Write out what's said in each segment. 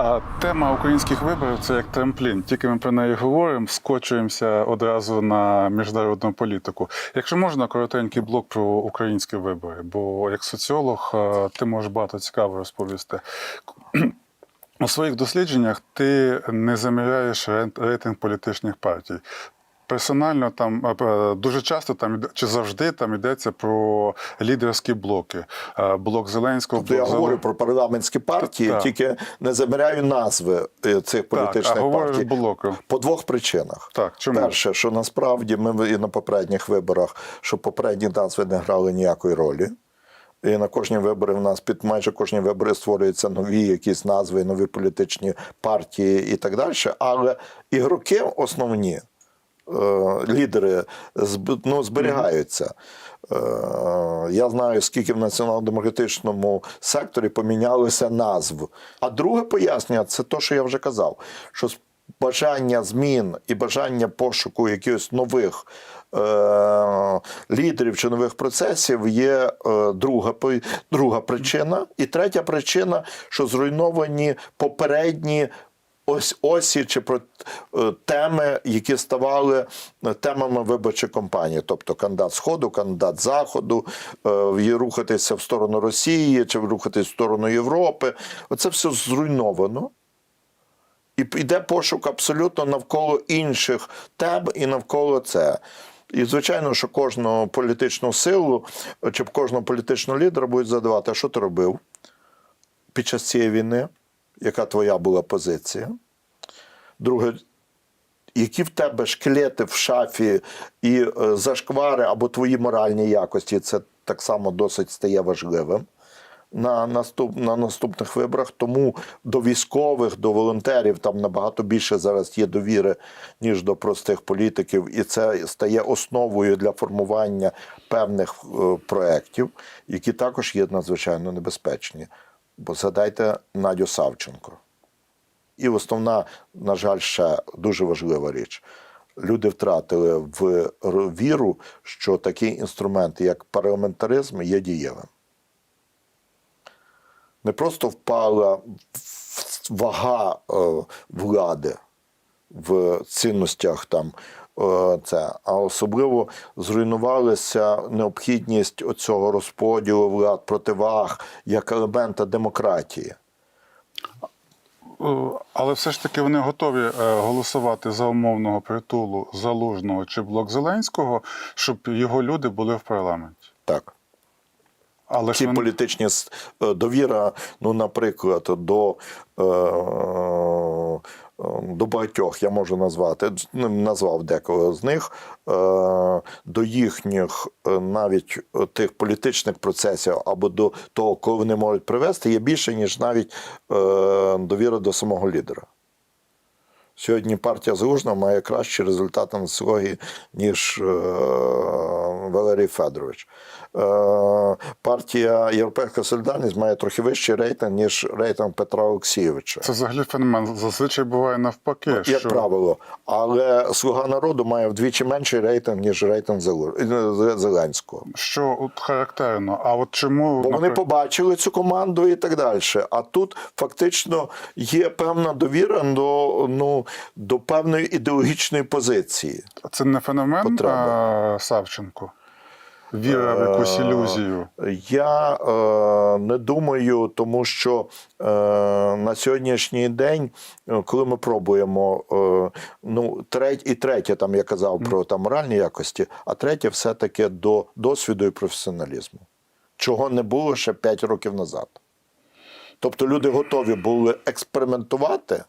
А тема українських виборів це як трамплін. Тільки ми про неї говоримо, скочуємося одразу на міжнародну політику. Якщо можна, коротенький блок про українські вибори, бо як соціолог ти можеш багато цікаво розповісти. У своїх дослідженнях ти не заміряєш рейтинг політичних партій. Персонально там е, е, дуже часто там чи завжди там йдеться про лідерські блоки. Е, Блок Зеленського, То я Зелен- говорю про парламентські партії, Так. тільки не забираю назви цих Так, а політичних партій. блоки. По двох причинах. Так, чому? Перше, що насправді ми і на попередніх виборах, що попередні назви не грали ніякої ролі. І на кожні вибори в нас під майже кожні вибори створюються нові якісь назви, нові політичні партії і так далі. Але ігроки основні, лідери ну, зберігаються. Е, Я знаю, скільки в націонал-демократичному секторі помінялося назв. А друге пояснення це те, що я вже казав, що бажання змін і бажання пошуку якихось нових е, лідерів чи нових процесів є е, друга, друга причина. І третя причина, що зруйновані попередні ось осі чи про е, теми, які ставали е, темами виборчої кампанії, тобто кандидат Сходу, кандидат Заходу, е, рухатися в сторону Росії чи рухатися в сторону Європи. Оце все зруйновано. І йде пошук абсолютно навколо інших тем і навколо це. І звичайно, що кожну політичну силу чи кожного політичного лідера будуть задавати, а що ти робив під час цієї війни, яка твоя була позиція. Друге, які в тебе шкелети в шафі і е, зашквари або твої моральні якості, це так само досить стає важливим на, наступ, на наступних виборах. Тому до військових, до волонтерів там набагато більше зараз є довіри, ніж до простих політиків, і це стає основою для формування певних е, проєктів, які також є надзвичайно небезпечні. Бо згадайте Надю Савченко. І основна, на жаль, ще дуже важлива річ. Люди втратили в віру, що такий інструмент, як парламентаризм, є дієвим. Не просто впала вага е, влади в цінностях там. Е, Це, а особливо зруйнувалася необхідність оцього розподілу влад противаг як елемента демократії. Е, Але все ж таки вони готові е, голосувати за умовного притулу Залужного чи блок Зеленського, щоб його люди були в парламенті. Так. Але Ці вони- політичні довіра, ну, наприклад, до, е, до багатьох я можу назвати, ну, назвав декого з них, е, до їхніх е, навіть е, тих політичних процесів або до того, кого вони можуть привести, є більше, ніж навіть довіра до самого лідера. Сьогодні партія Залужного має кращі результати на соціології, ніж е, Валерій Федорович. Е, партія Європейська Солідарність має трохи вищий рейтинг, ніж рейтинг Петра Олексійовича. Це взагалі феномен. Зазвичай буває навпаки. Як що... правило, але Слуга народу має вдвічі менший рейтинг, ніж рейтинг Зеленського. Що от характерно. А от чому Бо вони побачили цю команду і так далі. А тут фактично є певна довіра до, ну, до певної ідеологічної позиції. це не феномен потреба. а, Савченко? Віра в якусь ілюзію. Я е, не думаю, тому що е, на сьогоднішній день, е, коли ми пробуємо, е, ну, треть, і третє, там я казав про там, моральні якості, а третє все-таки до досвіду і професіоналізму, чого не було ще 5 років назад. Тобто люди готові були експериментувати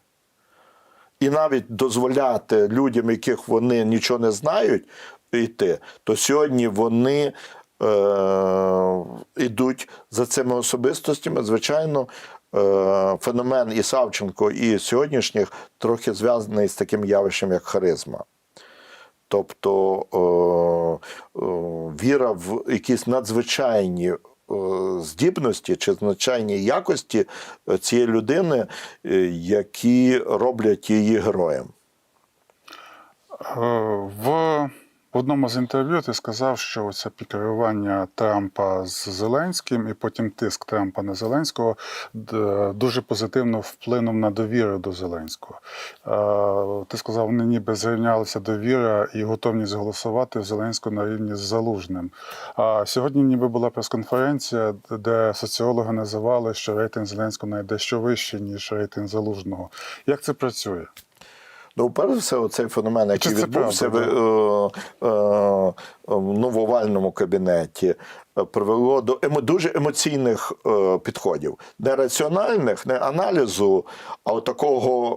і навіть дозволяти людям, яких вони нічого не знають, йти, то сьогодні вони е, йдуть за цими особистостями. Звичайно, е, феномен і Савченко, і сьогоднішніх трохи зв'язаний з таким явищем, як харизма. Тобто е, е, віра в якісь надзвичайні е, здібності чи надзвичайні якості е, цієї людини, е, які роблять її героєм. Е, В В одному з інтерв'ю ти сказав, що оце пікерування Трампа з Зеленським і потім тиск Трампа на Зеленського дуже позитивно вплинув на довіру до Зеленського. Е, Ти сказав, вони ніби зрівнялися довіра і готовність голосувати Зеленського на рівні з Залужним. А сьогодні ніби була прес-конференція, де соціологи називали, що рейтинг Зеленського навіть дещо вищий, ніж рейтинг Залужного. Як це працює? Ну, перш за все, оцей феномен, який відбувся в, правда, е, е, ну, в овальному кабінеті, е, привело до дуже емоційних е, підходів. Не раціональних, не аналізу, а от такого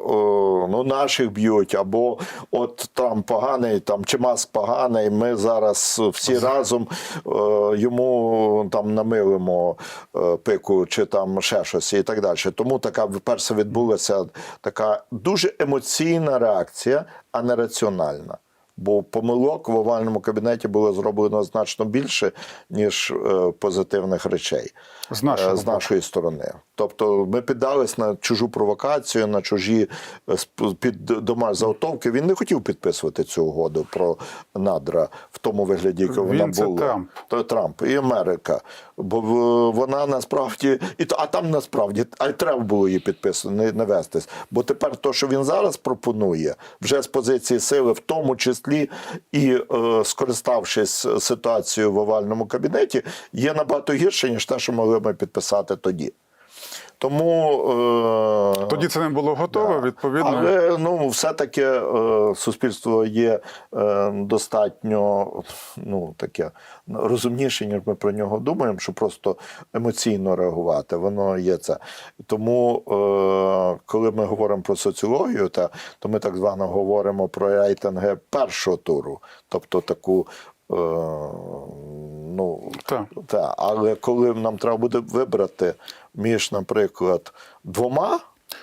е, ну, наших б'ють, або от там поганий, там чи маск поганий, ми зараз всі разом е, йому там намилимо е, пику, чи там ще щось і так далі. Тому така вперше відбулася така дуже емоційна реакція, а не раціональна. Бо помилок в овальному кабінеті було зроблено значно більше, ніж е, позитивних речей З нашого з нашої боку. сторони. Тобто ми піддались на чужу провокацію, на чужі е, під дома заготовки. Він не хотів підписувати цю угоду про надра в тому вигляді, яка вона Він це була. Трамп. То Трамп і Америка. Бо вона насправді, і а там насправді а й треба було її підписати, не, не вестись. Бо тепер то, що він зараз пропонує, вже з позиції сили, в тому числі і е, скориставшись ситуацією в овальному кабінеті, є набагато гірше, ніж те, що могли ми підписати тоді. Тому е, Тоді це не було готове, відповідно. але ну, все-таки е, суспільство є е, достатньо ну, таке розумніше, ніж ми про нього думаємо, що просто емоційно реагувати. Воно є це. Тому, е, коли ми говоримо про соціологію, та, то ми так звано говоримо про рейтинги першого туру, тобто таку. Е, ну, Так. та, але коли нам треба буде вибрати між, наприклад, двома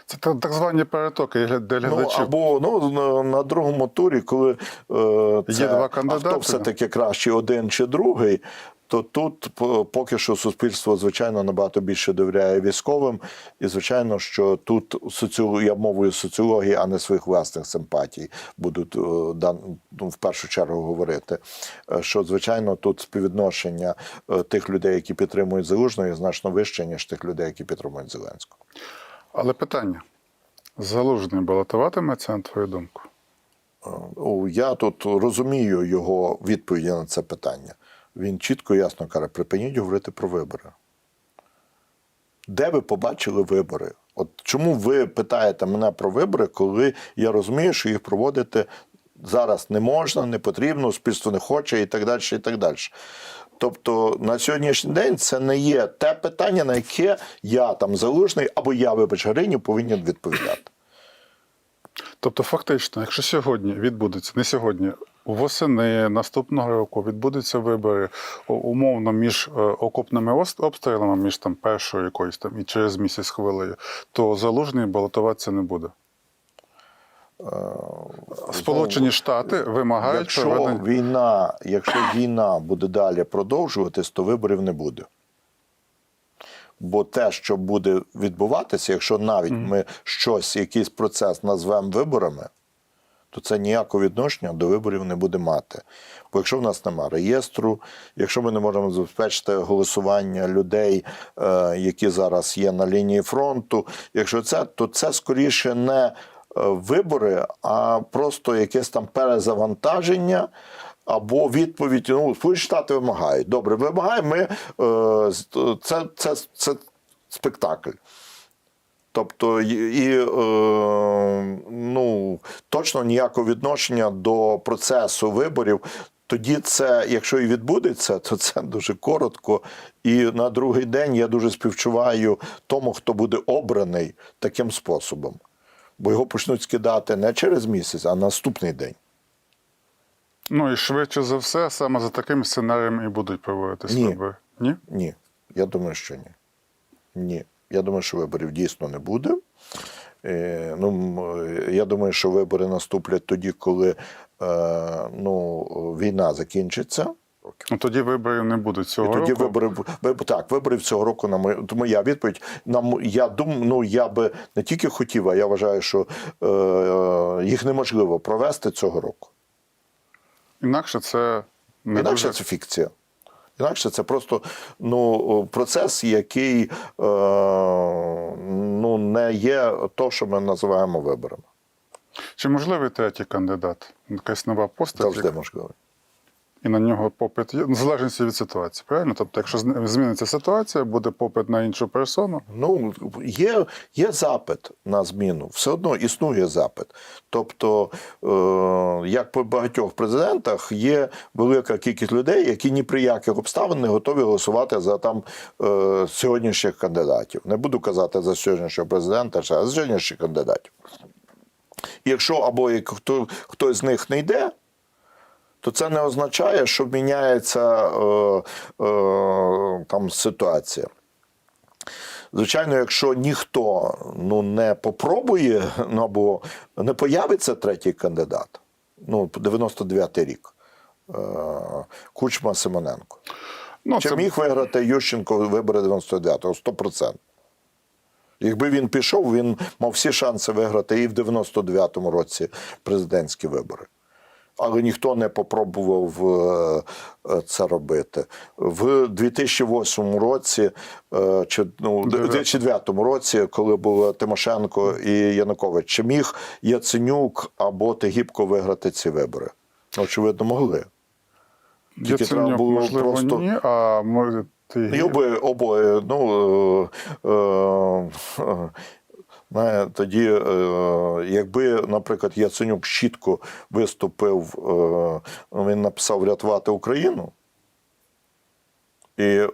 Це так звані перетоки для Ну, або ну, на, другому турі, коли е, це, Є два кандидати. хто все-таки краще один чи другий, то тут поки що суспільство, звичайно, набагато більше довіряє військовим. І, звичайно, що тут соціолог, я мовою соціології, а не своїх власних симпатій, будуть е, ну, в першу чергу говорити. е, Що, звичайно, тут співвідношення е, тих людей, які підтримують Залужного, значно вище, ніж тих людей, які підтримують Зеленського. Але питання: залужний балотуватиметься, на твою думку? Я тут розумію його відповіді на це питання. Він чітко ясно каже: припиніть говорити про вибори. Де ви побачили вибори? От чому ви питаєте мене про вибори, коли я розумію, що їх проводити зараз не можна, не потрібно, суспільство не хоче і так далі. і так далі. Тобто на сьогоднішній день це не є те питання, на яке я там залужний або я, вибач, Гринів, повинен відповідати. Тобто, фактично, якщо сьогодні відбудеться, не сьогодні, восени наступного року відбудуться вибори умовно між е, окопними обстрілами, між там першою якоюсь там і через місяць хвилею, то залужний балотуватися не буде. Сполучені Штати вимагають Якщо проведення. війна, якщо війна буде далі продовжуватись, то виборів не буде. Бо те, що буде відбуватися, якщо навіть ми щось, якийсь процес назвемо виборами, то це ніякого відношення до виборів не буде мати. Бо якщо в нас немає реєстру, якщо ми не можемо забезпечити голосування людей, е, які зараз є на лінії фронту, якщо це, то це скоріше не е, вибори, а просто якесь там перезавантаження. Або відповідь, ну, Сполучені Штати вимагають. Добре, вимагаємо, ми, е, це, це, це спектакль. Тобто, і, е, ну, точно ніякого відношення до процесу виборів. Тоді це, якщо і відбудеться, то це дуже коротко. І на другий день я дуже співчуваю тому, хто буде обраний таким способом. Бо його почнуть скидати не через місяць, а наступний день. Ну і швидше за все, саме за таким сценарієм і будуть проводитись Ні. Ні? Ні, я думаю, що ні. Ні. Я думаю, що виборів дійсно не буде. Е, ну, я думаю, що вибори наступлять тоді, коли е, ну, війна закінчиться. Ну тоді виборів не буде цього І тоді року. вибори виб- так, виборів цього року на мою моя відповідь. Нам я думаю, ну я би не тільки хотів, а я вважаю, що е, їх неможливо провести цього року. Інакше це не Інакше дуже... це фікція. Інакше це просто ну, процес, який е, ну, не є то, що ми називаємо виборами. Чи можливий третій кандидат? Якась нова постать, Завжди можливо. І на нього попит є, в залежності від ситуації, правильно? Тобто, якщо зміниться ситуація, буде попит на іншу персону. Ну, є, є запит на зміну, все одно існує запит. Тобто, е, як по багатьох президентах, є велика кількість людей, які ні при яких обставин не готові голосувати за там е, сьогоднішніх кандидатів. Не буду казати за сьогоднішнього президента, а за сьогоднішніх кандидатів. Якщо або хто, хтось з них не йде, то це не означає, що міняється е, е, там ситуація. Звичайно, якщо ніхто ну, не попробує, ну або не появиться третій кандидат, ну, 99-й рік, е, Кучма Симоненко. Ну, Чи це міг виграти Ющенко вибори 99-го? 100%. Якби він пішов, він мав всі шанси виграти і в 99-му році президентські вибори. Але ніхто не попробував е, е, це робити. В 2008 році, е, чи ну, 2009 році, коли були Тимошенко і Янукович, чи міг Яценюк або Тегібко виграти ці вибори? Очевидно, могли. Тільки треба було можливо, просто- ні, а може ти... І обоє, обоє ну, е, е, тоді, е, якби, наприклад, Яценюк чітко виступив, е, він написав рятувати Україну. І е,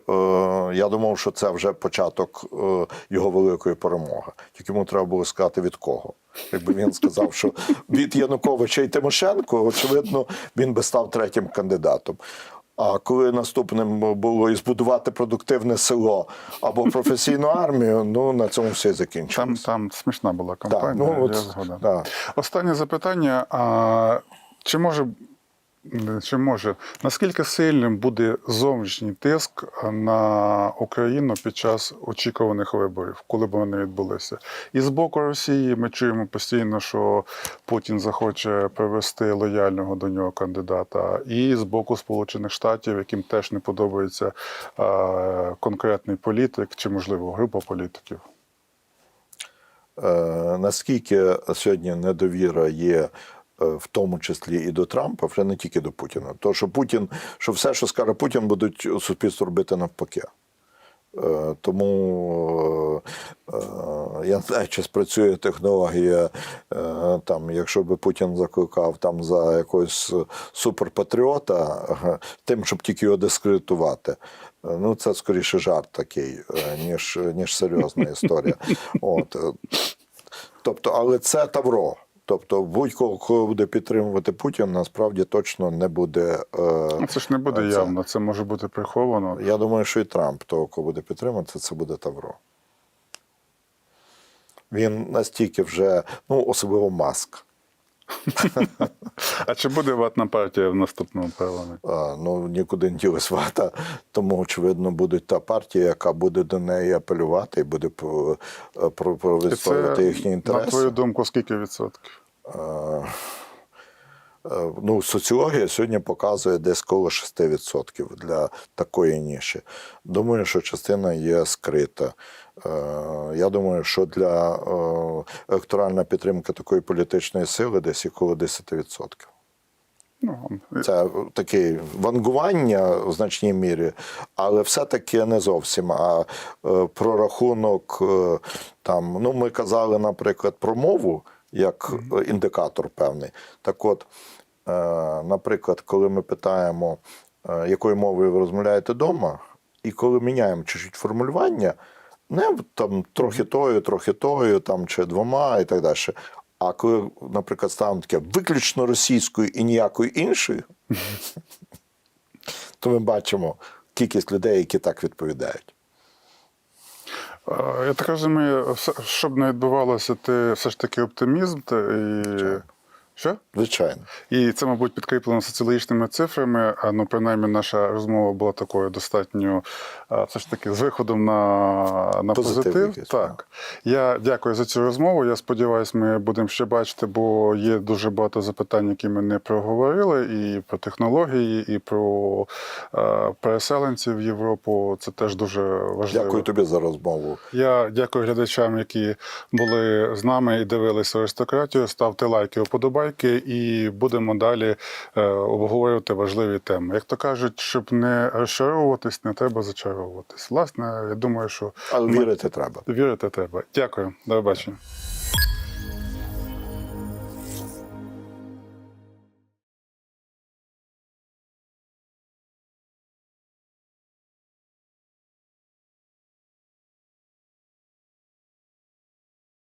я думав, що це вже початок е, його великої перемоги. Тільки йому треба було сказати від кого. Якби він сказав, що від Януковича і Тимошенко, очевидно, він би став третім кандидатом. А коли наступним було і збудувати продуктивне село або професійну армію, ну на цьому все закінчилося. Там, там смішна була Так, кампанія, ну, от, я згоден. да. Останнє запитання. А, чи може, чи може, наскільки сильним буде зовнішній тиск на Україну під час очікуваних виборів, коли б вони відбулися? І з боку Росії ми чуємо постійно, що Путін захоче привести лояльного до нього кандидата, і з боку Сполучених Штатів, яким теж не подобається а, конкретний політик чи, можливо, група політиків. Е, наскільки сьогодні недовіра є, е, в тому числі і до Трампа, вже не тільки до Путіна. То, що Путін, що все, що скаже Путін, будуть у суспільству робити навпаки. Е, Тому е, е, я не знаю, чи спрацює технологія, е, там, якщо би Путін закликав там за якогось суперпатріота, е, тим, щоб тільки його дискредитувати. Е, Ну, це скоріше жарт такий, е, ніж, ніж серйозна історія. От. е, Тобто, але це Тавро. Тобто, будь-кого, буде підтримувати Путін, насправді точно не буде. Е, Ну, Це ж не буде це- явно, це може бути приховано. я думаю, що і Трамп того, кого буде підтримувати, це буде Тавро. Він настільки вже, ну, особливо Маск. А чи буде ватна партія в наступному парламенті? А, ну, нікуди не ділась вата, тому, очевидно, буде та партія, яка буде до неї апелювати і буде про, е, про, про І відстоювати їхні на твою думку, скільки відсотків? Е, Ну, соціологія сьогодні показує десь коло 6% для такої ніші. Думаю, що частина є скрита. Е, Я думаю, що для е, електоральна підтримка такої політичної сили десь і коло 10%. Ну, Це таке вангування в значній мірі, але все-таки не зовсім. А е, прорахунок е, там, ну ми казали, наприклад, про мову як е, індикатор певний. Так от, е, наприклад, коли ми питаємо, е, якою мовою ви розмовляєте вдома, і коли міняємо чуть-чуть формулювання, не там трохи тою, трохи тою, там чи двома і так далі. А коли, наприклад, ставимо таке виключно російською і ніякою іншою, то ми бачимо кількість людей, які так відповідають. Е, я так розумію, щоб не відбувалося, ти все ж таки оптимізм ти, і Що? Звичайно. І це, мабуть, підкріплено соціологічними цифрами. Ну, принаймні, наша розмова була такою достатньо все ж таки з виходом на, на Позитив позитив. якийсь, Так. Я дякую за цю розмову. Я сподіваюся, ми будемо ще бачити, бо є дуже багато запитань, які ми не проговорили, і про технології, і про переселенців в Європу. Це теж дуже важливо. Дякую тобі за розмову. Я дякую глядачам, які були з нами і дивилися аристократію. Ставте лайки, оподобайки, і будемо далі е, обговорювати важливі теми. Як то кажуть, щоб не розчаровуватись, не треба зачаровуватись. Власне, я думаю, що Але ми- вірити треба. вірити треба. Дякую, до побачення.